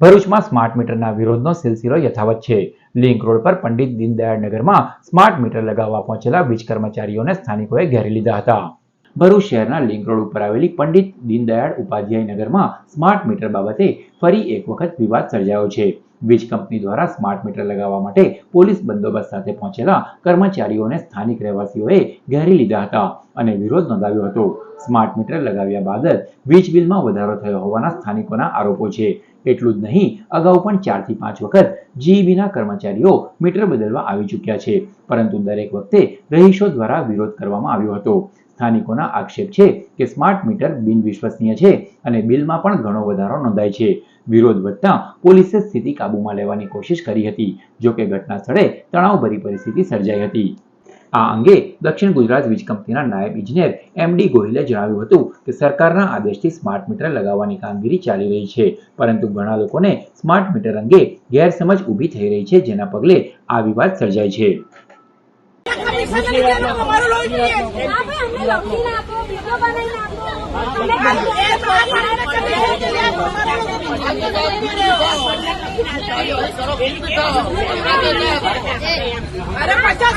ભરૂચમાં સ્માર્ટ મીટરના વિરોધનો સિલસિલો યથાવત છે. લિંક રોડ પર પંડિત દીનદયાળ નગરમાં સ્માર્ટ મીટર લગાવવા પહોંચેલા વીજ કર્મચારીઓને સ્થાનિકોએ ઘેરી લીધા હતા. ભરૂચ શહેરના લિંક રોડ ઉપર આવેલી પંડિત દીનદયાળ ઉપાધ્યાય નગરમાં સ્માર્ટ મીટર બાબતે ફરી એક વખત વિવાદ સર્જાયો છે. વીજ કંપની દ્વારા સ્માર્ટ મીટર લગાવવા માટે પોલીસ બંદોબસ્ત સાથે પહોંચેલા કર્મચારીઓને સ્થાનિક રહેવાસીઓએ ઘેરી લીધા હતા અને વિરોધ નોંધાવ્યો હતો. સ્માર્ટ મીટર લગાવ્યા બાદ વીજ બિલમાં વધારો થયો હોવાના સ્થાનિકોના આરોપો છે. એટલું જ નહીં, અગાઉ પણ ચારથી પાંચ વખત જીઈબીના કર્મચારીઓ મીટર બદલવા આવી ચૂક્યા છે. પરંતુ દરેક વખતે રહીશો દ્વારા વિરોધ કરવામાં આવ્યો હતો. સ્થાનિકોના આક્ષેપ છે કે સ્માર્ટ મીટર બિનવિશ્વસનીય છે અને બિલમાં પણ ઘણો વધારો નોંધાય છે. વિરોધ વધતા પોલીસે સ્થિતિ કાબૂમાં લેવાની કોશિશ કરી હતી, જોકે ઘટના સ્થળે તણાવભરી પરિસ્થિતિ સર્જાઈ હતી. આ અંગે દક્ષિણ ગુજરાત વીજ કંપનીના નાયબ ઇજનેર એમ ગોહિલે જણાવ્યું હતું કે સરકારના આદેશથી સ્માર્ટ મીટર લગાવવાની કામગીરી ચાલી રહી છે, પરંતુ ઘણા લોકોને સ્માર્ટ મીટર અંગે ગેરસમજ ઊભી થઈ રહી છે, જેના પગલે આ વિવાદ સર્જાય છે. અરે પચાસ